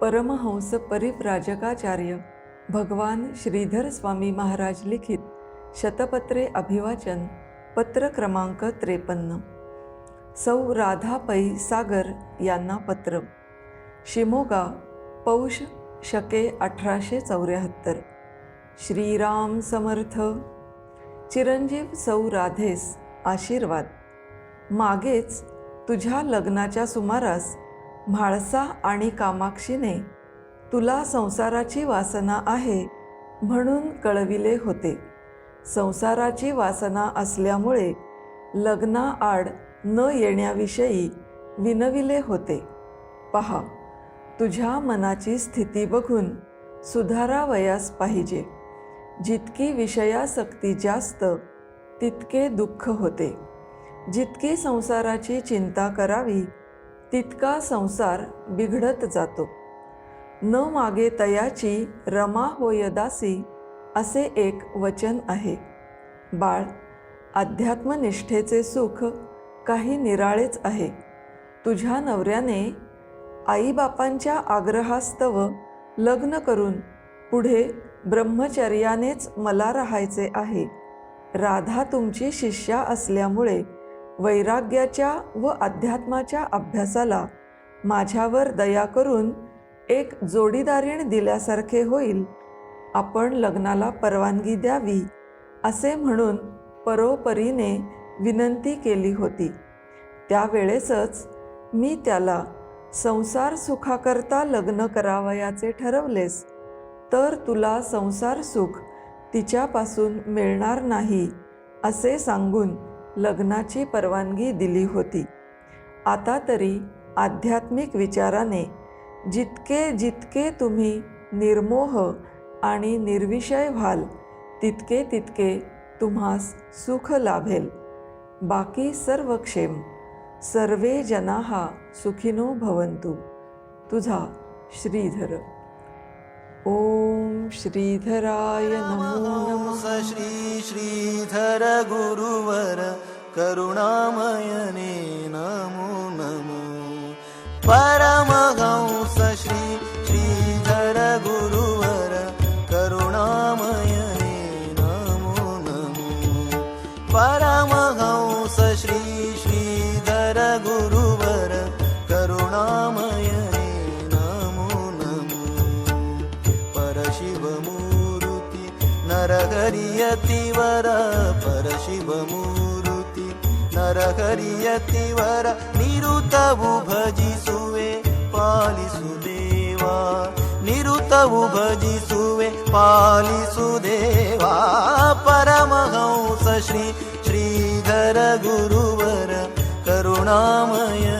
परमहंस परिव्राजकाचार्य भगवान श्रीधर स्वामी महाराज लिखित शतपत्रे अभिवाचन पत्र क्रमांक त्रेपन्न. सौ राधा पै सागर यांना पत्र. शिमोगा पौष शके अठराशे चौऱ्याहत्तर. श्रीराम समर्थ. चिरंजीव सौ राधेस आशीर्वाद. मागेच तुझ्या लग्नाच्या सुमारास म्हाळसा आणि कामाक्षीने तुला संसाराची वासना आहे म्हणून कळविले होते. संसाराची वासना असल्यामुळे लग्नाआड न येण्याविषयी विनविले होते. पहा तुझ्या मनाची स्थिती बघून सुधारावयास पाहिजे. जितकी विषयासक्ती जास्त तितके दुःख होते. जितकी संसाराची चिंता करावी तितका संसार बिघडत जातो. न मागे तयाची रमा होय दासी असे एक वचन आहे. बाळ अध्यात्मनिष्ठेचे सुख काही निराळेच आहे. तुझ्या नवऱ्याने आईबापांच्या आग्रहास्तव लग्न करून पुढे ब्रह्मचर्यानेच मला राहायचे आहे. राधा तुमची शिष्या असल्यामुळे वैराग्याच्या व अध्यात्माच्या अभ्यासाला माझ्यावर दया करून एक जोडीदारीण दिल्यासारखे होईल. आपण लग्नाला परवानगी द्यावी असे म्हणून परोपरीने विनंती केली होती. त्यावेळेसच मी त्याला संसार सुखाकरता लग्न करावयाचे ठरवलेस तर तुला संसार सुख तिच्यापासून मिळणार नाही असे सांगून लग्नाची परवानगी दिली होती. आता तरी आध्यात्मिक विचाराने जितके जितके तुम्ही निर्मोह आणि निर्विषय व्हाल तितके तितके तुम्हास सुख लाभेल. बाकी सर्व क्षेम सर्वे जना सुखिनो भवंतु तुझा श्रीधर. श्रीधराय नमो नमः स श्री श्रीधर गुरुवर करुणामयने नमो नमो परशिव मूर्ति नर हरियति वर निरुतबुभजिसुवे पालिसुदेवा। निरुतबुभजिसुवे पालिसुदेवा। परमहंस श्री श्रीधर गुरुवर करुणामय